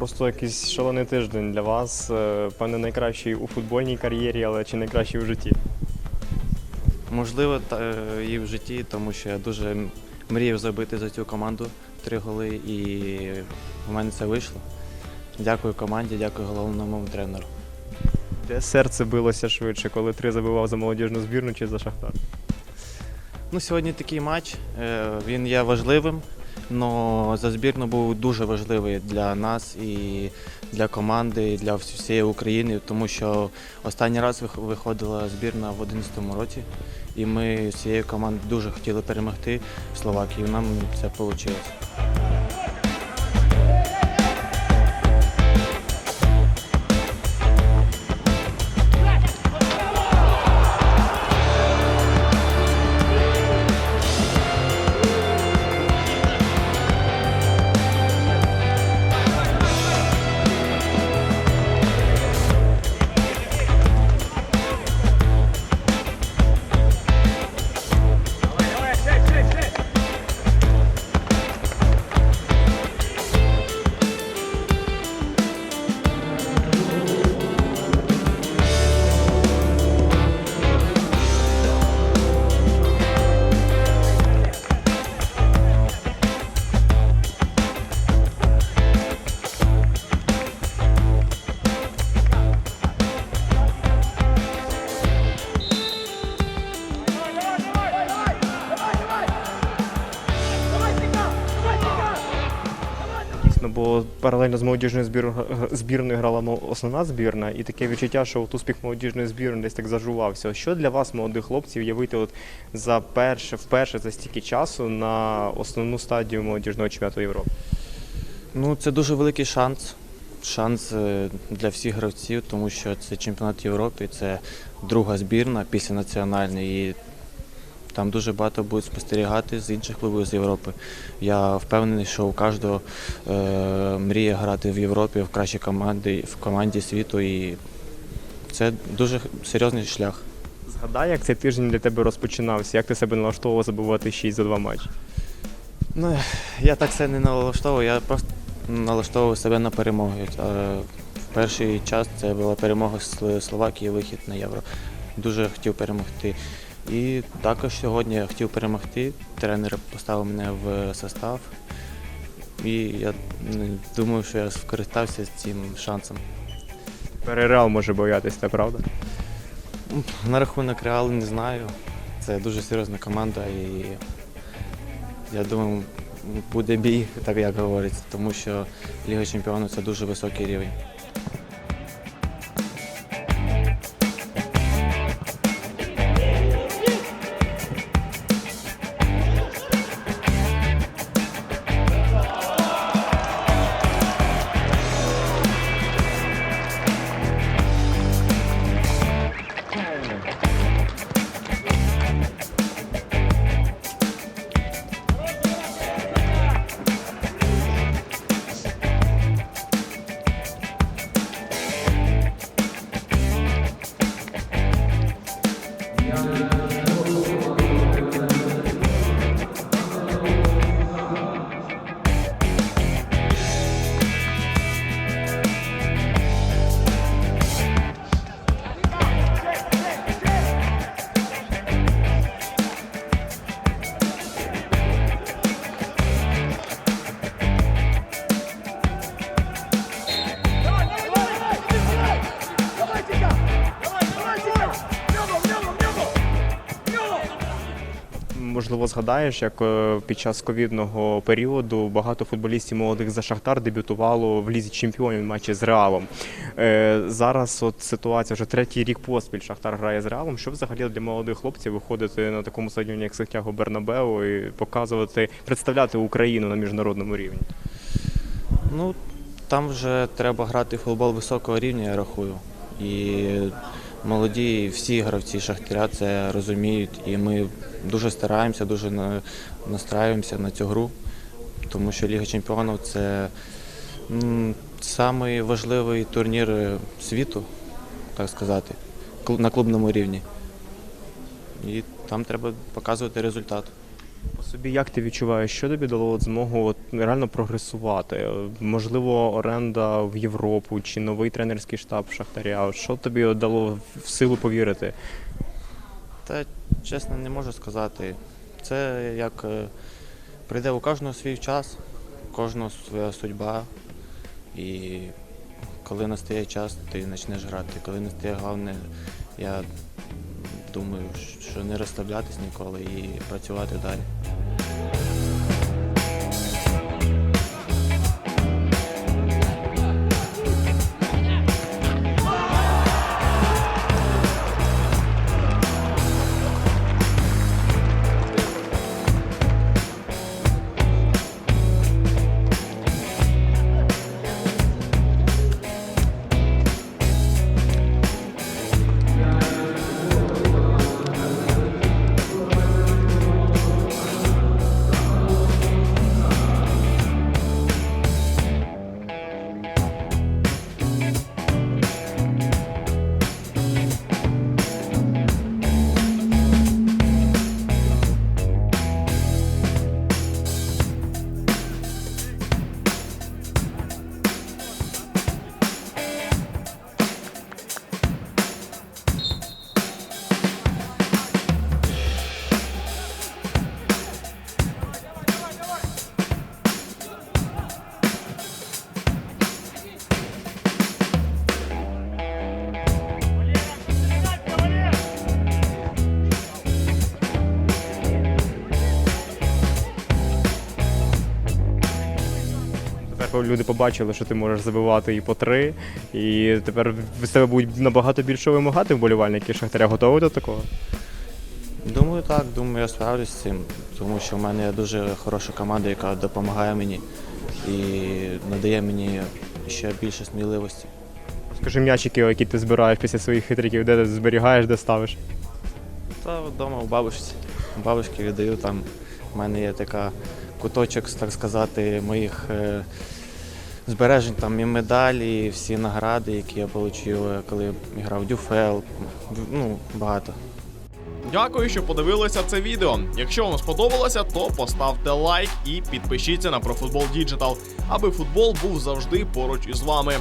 просто якийсь шалений тиждень для вас. Е, Певне, найкращий у футбольній кар'єрі, але чи найкращий у житті? Можливо, та, е, і в житті, тому що я дуже мріяв забити за цю команду три голи, і в мене це вийшло. Дякую команді, дякую головному тренеру. Де серце билося швидше, коли три забивав за молодіжну збірну чи за Шахтар? Ну, сьогодні такий матч, е, він є важливим, але за збірну був дуже важливий для нас і для команди, і для всієї України, тому що останній раз виходила збірна в 2011 році, і ми всією командою дуже хотіли перемогти в Словакії. Нам це вийшло. Бо паралельно з молодіжною збірною грала основна збірна, і таке відчуття, що от успіх молодіжної збірної десь так зажувався. Що для вас, молодих хлопців, є вийти от за перше, вперше за стільки часу на основну стадію молодіжного чемпіонату Європи? Ну, це дуже великий шанс. Шанс е, для всіх гравців, тому що це чемпіонат Європи, це друга збірна після національної. Там дуже багато будуть спостерігати з інших клубів з Європи. Я впевнений, що у кожного е, мріє грати в Європі в кращій команді, в команді світу. І це дуже серйозний шлях. Згадай, як цей тиждень для тебе розпочинався, як ти себе налаштовував забивати 6 за два матчі? Ну, я так це не налаштовував, я просто налаштовував себе на перемогу. Е, В перший час це була перемога Словакії, вихід на євро. Дуже хотів перемогти. І також сьогодні я хотів перемогти. Тренер поставив мене в состав. І я думаю, що я скористався цим шансом. Перереал може боятися, це правда? На рахунок Реалу не знаю. Це дуже серйозна команда і я думаю, буде бій, так як говориться, тому що Ліга Чемпіонів це дуже високий рівень. Можливо, згадаєш, як е, під час ковідного періоду багато футболістів молодих за Шахтар дебютувало в лізі чемпіонів матчі з Реалом. Е, Зараз от ситуація вже третій рік поспіль Шахтар грає з Реалом. Що взагалі для молодих хлопців виходити на такому стадіоні, як Сантьяго Бернабеу, і показувати, представляти Україну на міжнародному рівні? Ну, там вже треба грати футбол високого рівня, я рахую. І молоді, всі гравці Шахтаря це розуміють. І ми дуже стараємося, дуже настраюємося на цю гру, тому що Ліга Чемпіонів це найважливіший турнір світу, так сказати, на клубному рівні. І там треба показувати результат. Собі як ти відчуваєш, що тобі дало от змогу от реально прогресувати? Можливо, оренда в Європу чи новий тренерський штаб Шахтаря? Що тобі от дало в силу повірити? Та чесно, не можу сказати. Це як е, прийде у кожного свій час, у кожного своя судьба. І коли настає час, ти почнеш грати. Коли настає головне, я думаю, що не розставлятись ніколи і працювати далі. Люди побачили, що ти можеш забивати і по три, і тепер з тебе будуть набагато більше вимагати вболівальники Шахтаря. Готові до такого? Думаю, так, думаю, я справлюсь з цим, тому що в мене є дуже хороша команда, яка допомагає мені і надає мені ще більше сміливості. Скажи м'ячики, які ти збираєш після своїх хитриків, де ти зберігаєш, де ставиш? Та вдома у бабушці. Бабушки віддаю там. У мене є така куточок, так сказати, моїх е, збережень, там і медалі, і всі награди, які я отримав, коли грав Дюфел. Ну, багато. Дякую, що подивилися це відео. Якщо вам сподобалося, то поставте лайк і підпишіться на ProFootball Digital, аби футбол був завжди поруч із вами.